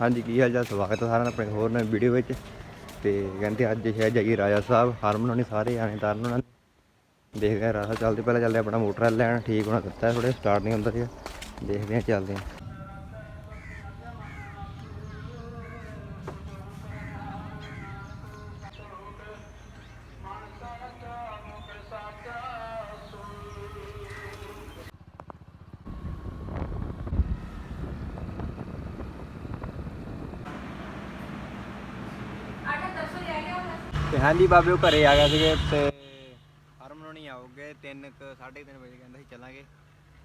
ਹਾਂਜੀ, ਕੀ ਹਾਲ ਚਾਲ? ਸਵਾਗਤ ਹੈ ਸਾਰਿਆਂ ਦਾ ਆਪਣੇ ਹੋਰ ਨਵੀਂ ਵੀਡੀਓ ਵਿੱਚ। ਤੇ ਕਹਿੰਦੇ ਅੱਜ ਸ਼ਾਇਦ ਜਾਈਏ ਰਾਜਾ ਸਾਹਿਬ, ਹਰਮਨ ਹੋਣੀ ਸਾਰੇ ਆਣੇ ਤਾਰਨ ਉਹਨਾਂ ਨੇ ਦੇਖਦੇ ਆ ਰਾਜਾ ਚੱਲਦੇ, ਪਹਿਲਾਂ ਚੱਲਦੇ ਆਪਣਾ ਮੋਟਰ ਲੈਣ। ਠੀਕ ਹੋਣਾ, ਦਿੱਤਾ ਥੋੜੇ ਸਟਾਰਟ ਨਹੀਂ ਹੁੰਦਾ ਸੀਗਾ ਦੇਖਦੇ ਆ, ਚੱਲਦੇ ਆ। ਹਾਂਜੀ ਬਾਬੇ ਉਹ ਘਰੇ ਆ ਗਿਆ ਸੀਗੇ ਤੇ ਹਰਮਨ ਹੋਣੀ ਆਉਗੇ 3 3:30 ਵਜੇ ਕਹਿੰਦਾ ਸੀ ਚੱਲਾਂਗੇ।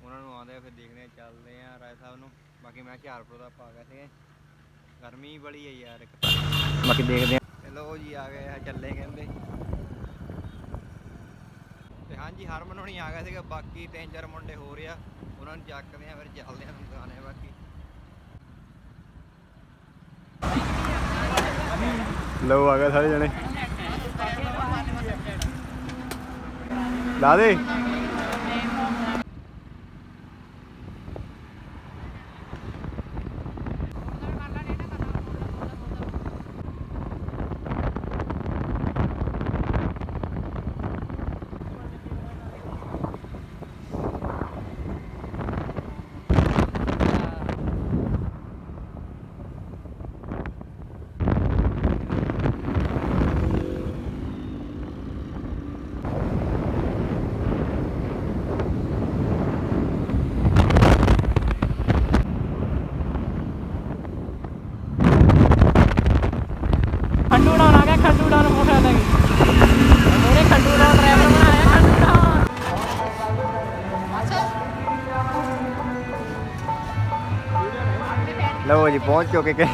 ਉਹਨਾਂ ਨੂੰ ਆਉਂਦੇ ਆ ਫਿਰ ਦੇਖਦੇ ਆ ਚੱਲਦੇ ਆ ਰਾਏ ਸਾਹਿਬ ਨੂੰ। ਬਾਕੀ ਮੈਂ ਹਿਆਰਪੁਰ ਦਾ ਪਾ ਗਿਆ ਸੀਗੇ। ਗਰਮੀ ਬੜੀ ਹੈ ਯਾਰ ਇੱਕ ਤਾਂ। ਬਾਕੀ ਦੇਖਦੇ ਆ। ਚਲੋ ਜੀ ਆ ਗਏ ਆ ਚੱਲੇ ਕਹਿੰਦੇ। ਤੇ ਹਾਂਜੀ ਹਰਮਨ ਹੋਣੀ ਆ ਗਿਆ ਸੀਗਾ ਬਾਕੀ ਤਿੰਨ ਚਾਰ ਮੁੰਡੇ ਹੋ ਰਿਹਾ ਉਹਨਾਂ ਨੂੰ ਚੱਕਦੇ ਆ ਫਿਰ ਚੱਲਦੇ ਆ ਆ ਬਾਕੀ। ਲੋ ਆ ਗਏ ਸਾਰੇ ਜਣੇ। ਲਾ ਦੇ ਖੰਡੂ ਡਾਉਨ ਆ ਗਿਆ ਖੰਡੂ ਡਾਉਨ ਮੋਟਰ ਲੈ ਕੇ ਉਹਨੇ ਖੰਡੂ ਡਾਉਨ ਡਰਾਈਵਰ ਬਣਾਇਆ ਖੰਡੂ ਡਾਉਨ ਲਓ ਜੀ ਪਹੁੰਚ ਚੁੱਕੇ ਕਿ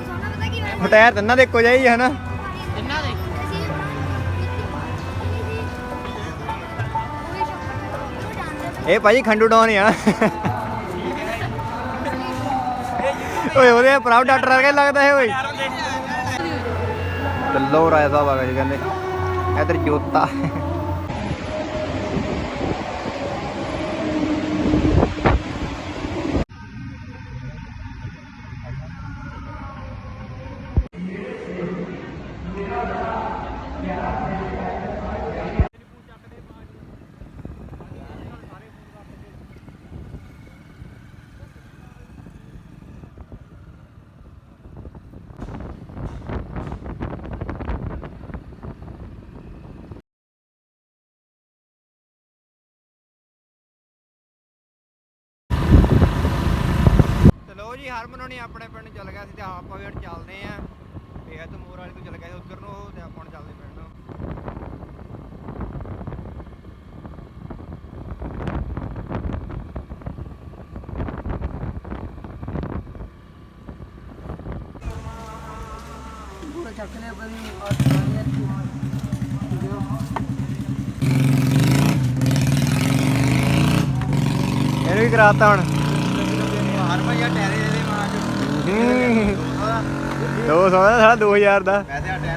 ਸੋਨਾ ਪਤਾ ਕੀ ਹੋਇਆ ਟਾਇਰ ਤੰਨਾ ਦੇ ਇੱਕੋ ਜਾਈ ਹਨਾ ਇਹਨਾਂ ਦੇ ਇਹ ਭਾਜੀ ਖੰਡੂ ਡਾਉਨ ਆ ਓਏ ਉਹਦੇ ਪ੍ਰਾਉਡ ਡਾਕਟਰ ਵਰਗਾ ਹੀ ਲੱਗਦਾ ਹੈ ਓਏ ਚੱਲੋ ਰਾਏ ਸਾਹਿਬ ਆ ਗਏ ਜੀ ਕਹਿੰਦੇ ਇਧਰ ਜੋਤਾ ਚਲੋ ਜੀ ਹਰਮਨ ਹੋਣੀ ਆਪਣੇ ਪਿੰਡ ਚੱਲ ਗਿਆ ਸੀ ਤੇ ਆਪਾਂ ਵੀ ਚੱਲਦੇ ਆਂ ਬੇਹਦ ਮੋਰ ਵਾਲੀ ਤੋਂ ਚੱਲ ਗਿਆ ਸੀ ਉੱਧਰ ਨੂੰ ਤੇ ਆਪਾਂ ਹੁਣ ਚੱਲਦੇ ਪਿੰਡ ਨੂੰ। ਚੱਕ ਲਿਆ ਬਈ ਇਹਨੂੰ ਵੀ ਕਰਾਤਾ ਹੁਣ। ਹਰਮਨ ਯਾਰ ਟੈਰੇ ਦੇ ਦੇ ਮਾਂ ਦੋ ਸੌ ਦਾ ਸਾਲਾ 2000 ਦਾ। ਪੈਸੇ